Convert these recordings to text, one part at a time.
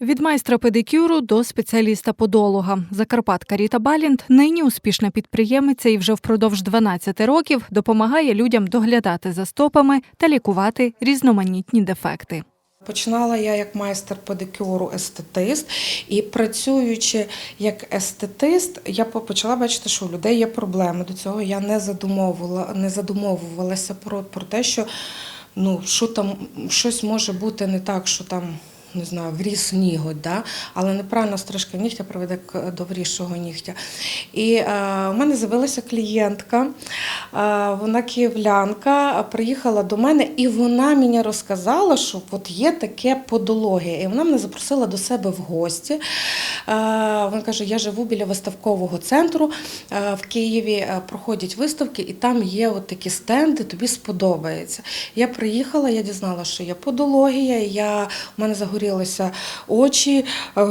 Від майстра педикюру до спеціаліста-подолога. Закарпатка Ріта Балінт нині успішна підприємиця і вже впродовж 12 років допомагає людям доглядати за стопами та лікувати різноманітні дефекти. Починала я як майстер педикюру естетист, і працюючи як естетист, я почала бачити, що у людей є проблеми. До цього я не задумовувала, не задумовувалася про, про те, що ну що там щось може бути не так, що там. Не знаю, вріс ніготь, да? але неправильна стрижка нігтя приведе до врізшого нігтя. І е, у мене з'явилася клієнтка, е, вона київлянка, приїхала до мене, і вона мені розказала, що от є таке подологія. І вона мене запросила до себе в гості. Е, вона каже: я живу біля виставкового центру е, в Києві, е, проходять виставки, і там є от такі стенди, тобі сподобається. Я приїхала, я дізналася, що є подологія, я, у мене загорілися очі, е,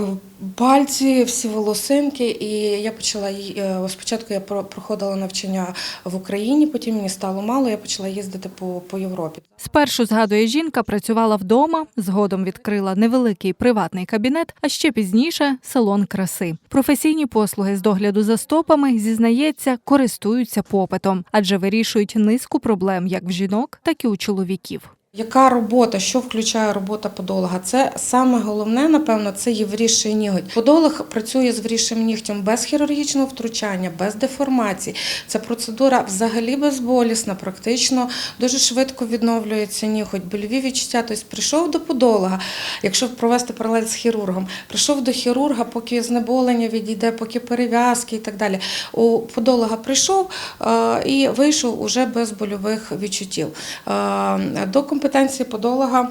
пальці, всі волосинки. І я почала е, спочатку я проходила навчання в Україні, потім мені стало мало, я почала їздити по, по Європі. Спершу, згадує жінка, працювала вдома, згодом відкрила невеликий приватний кабінет, а ще пізніше салон краси. Професійні послуги з догляду за стопами, зізнається, користуються попитом, адже вирішують низку проблем як в жінок, так і у чоловіків. Яка робота, що включає робота подолога? Це саме головне, напевно, це є вріший ніготь. Подолог працює з врішим нігтем без хірургічного втручання, без деформації. Ця процедура взагалі безболісна, практично дуже швидко відновлюється ніготь. Больові відчуття. Тобто прийшов до подолога, якщо провести паралель з хірургом, прийшов до хірурга, поки знеболення відійде, поки перев'язки і так далі. У подолога прийшов е, і вийшов уже без больових відчуттів. Е, До компетенції подолога.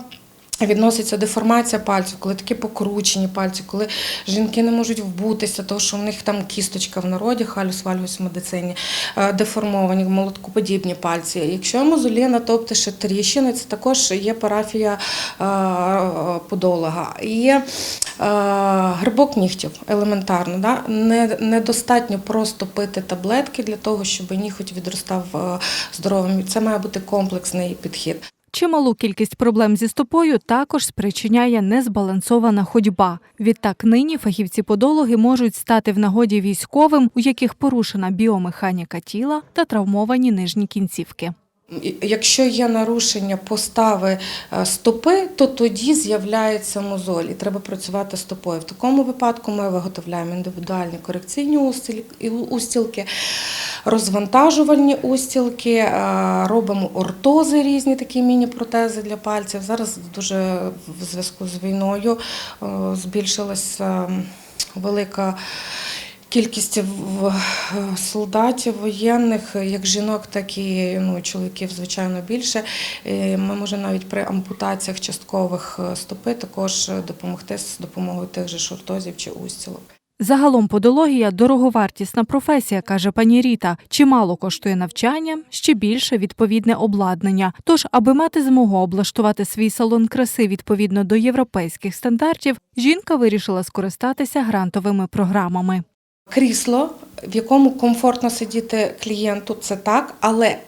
Відноситься деформація пальців, коли такі покручені пальці, коли жінки не можуть вбутися, тому що в них там кісточка в народі, халюс вальгус в медицині, е, деформовані, молоткоподібні пальці. Якщо мозоліна, тобто ще тріщини, це також є парафія е, подолога. Є е, грибок нігтів елементарно. Да? Недостатньо просто пити таблетки для того, щоб ніготь відростав здоровим. Це має бути комплексний підхід. Чималу кількість проблем зі стопою також спричиняє незбалансована ходьба. Відтак нині фахівці-подологи можуть стати в нагоді військовим, у яких порушена біомеханіка тіла та травмовані нижні кінцівки. Якщо є нарушення постави е, стопи, то тоді з'являється мозоль, і треба працювати стопою. В такому випадку ми виготовляємо індивідуальні корекційні устілки, розвантажувальні устілки, е, робимо ортози різні, такі міні-протези для пальців. Зараз дуже в зв'язку з війною е, збільшилася велика. Кількість в- солдатів воєнних, як жінок, так і ну, чоловіків, звичайно, більше. Е, Ми можемо навіть при ампутаціях часткових е, стопи також допомогти з допомогою тих же шортозів чи устілок. Загалом подологія дороговартісна професія, каже пані Ріта. Чимало коштує навчання, ще більше відповідне обладнання. Тож, аби мати змогу облаштувати свій салон краси відповідно до європейських стандартів, жінка вирішила скористатися грантовими програмами. Крісло, в якому комфортно сидіти клієнту, це так, але е,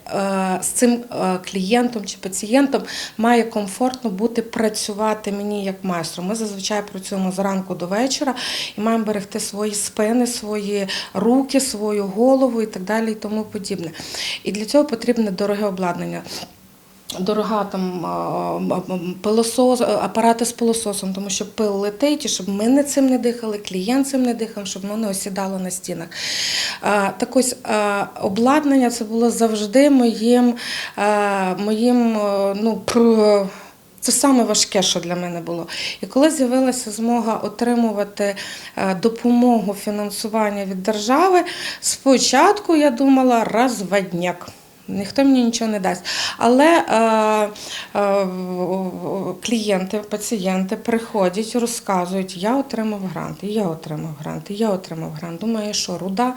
з цим е, клієнтом чи пацієнтом має комфортно бути працювати мені як майстру. Ми зазвичай працюємо зранку до вечора і маємо берегти свої спини, свої руки, свою голову і так далі, і тому подібне. І для цього потрібне дороге обладнання. Дорога там пилосос, апарати з пилососом, тому що пил летить, і щоб ми не цим не дихали, клієнт цим не дихав, щоб воно не осідало на стінах. Так ось обладнання це було завжди моїм, моїм ну, пр- це саме важке, що для мене було. І коли з'явилася змога отримувати допомогу фінансування від держави, спочатку я думала розводняк. Ніхто мені нічого не дасть. Але е, е, клієнти, пацієнти приходять, розказують, я отримав грант, я отримав грант, я отримав грант. Думаю, що руда?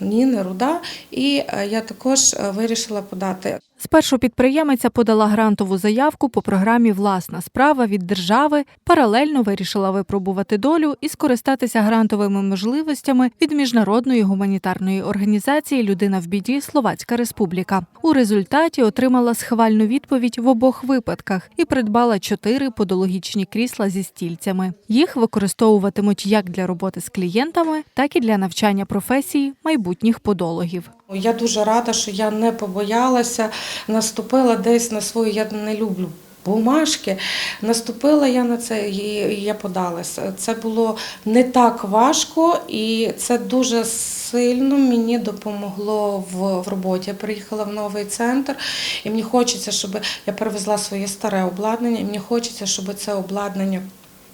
Ні, не руда. І е, я також е, вирішила подати. Спершу підприємиця подала грантову заявку по програмі Власна справа від держави. Паралельно вирішила випробувати долю і скористатися грантовими можливостями від міжнародної гуманітарної організації Людина в біді Словацька Республіка. У результаті отримала схвальну відповідь в обох випадках і придбала чотири подологічні крісла зі стільцями. Їх використовуватимуть як для роботи з клієнтами, так і для навчання професії майбутніх подологів. Я дуже рада, що я не побоялася, наступила десь на свою, я не люблю. Бумажки наступила я на це і я подалася. Це було не так важко, і це дуже сильно мені допомогло в, в роботі. Я приїхала в новий центр, і мені хочеться, щоб я перевезла своє старе обладнання, і мені хочеться, щоб це обладнання.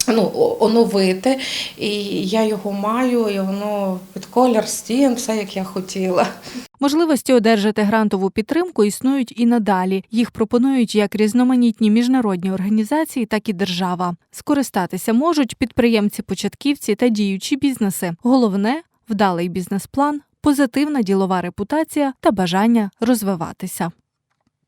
Ну, оновити, і я його маю, і воно під колір стін, все як я хотіла. Можливості одержати грантову підтримку існують і надалі. Їх пропонують як різноманітні міжнародні організації, так і держава. Скористатися можуть підприємці-початківці та діючі бізнеси. Головне вдалий бізнес-план, позитивна ділова репутація та бажання розвиватися.